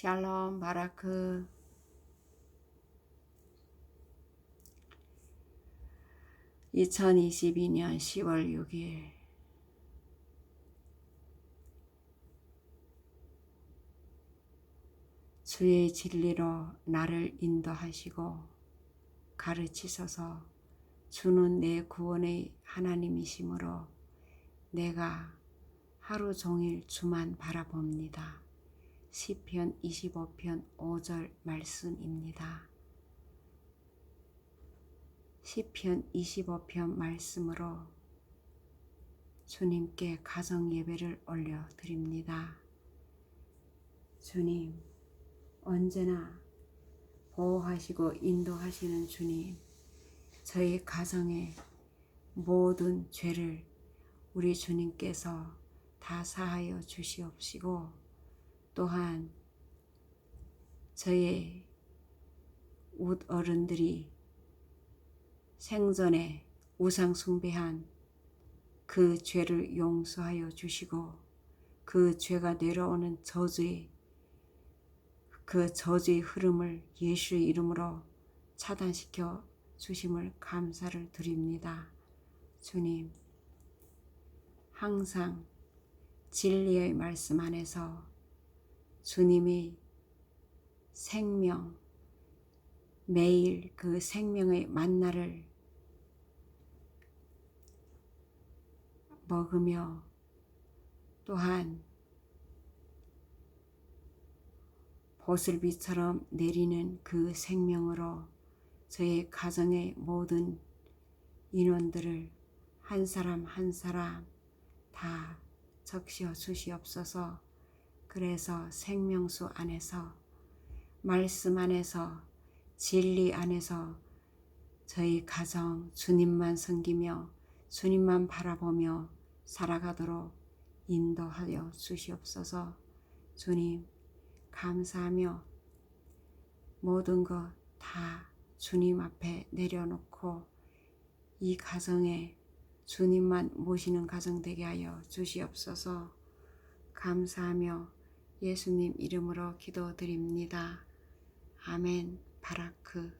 샬롬 바라크. (2022년 10월 6일) 주의 진리로 나를 인도하시고 가르치소서. 주는 내 구원의 하나님이시므로 내가 하루 종일 주만 바라봅니다. 시편 25편 5절 말씀입니다. 시편 25편 말씀으로 주님께 가정 예배를 올려 드립니다. 주님, 언제나 보호하시고 인도하시는 주님, 저희 가정의 모든 죄를 우리 주님께서 다 사하여 주시옵시고, 또한 저의 웃 어른들이 생전에 우상 숭배한 그 죄를 용서하여 주시고 그 죄가 내려오는 저주의 그 저주의 흐름을 예수의 이름으로 차단시켜 주심을 감사를 드립니다. 주님, 항상 진리의 말씀 안에서 주님의 생명, 매일 그 생명의 만나를 먹으며 또한 보슬비처럼 내리는 그 생명으로 저의 가정의 모든 인원들을 한 사람 한 사람 다 적시어 주시옵소서 그래서 생명수 안에서 말씀 안에서 진리 안에서 저희 가정 주님만 섬기며 주님만 바라보며 살아가도록 인도하여 주시옵소서. 주님 감사하며 모든 것 다 주님 앞에 내려놓고 이 가정에 주님만 모시는 가정 되게 하여 주시옵소서. 감사하며 예수님 이름으로 기도드립니다. 아멘 바라크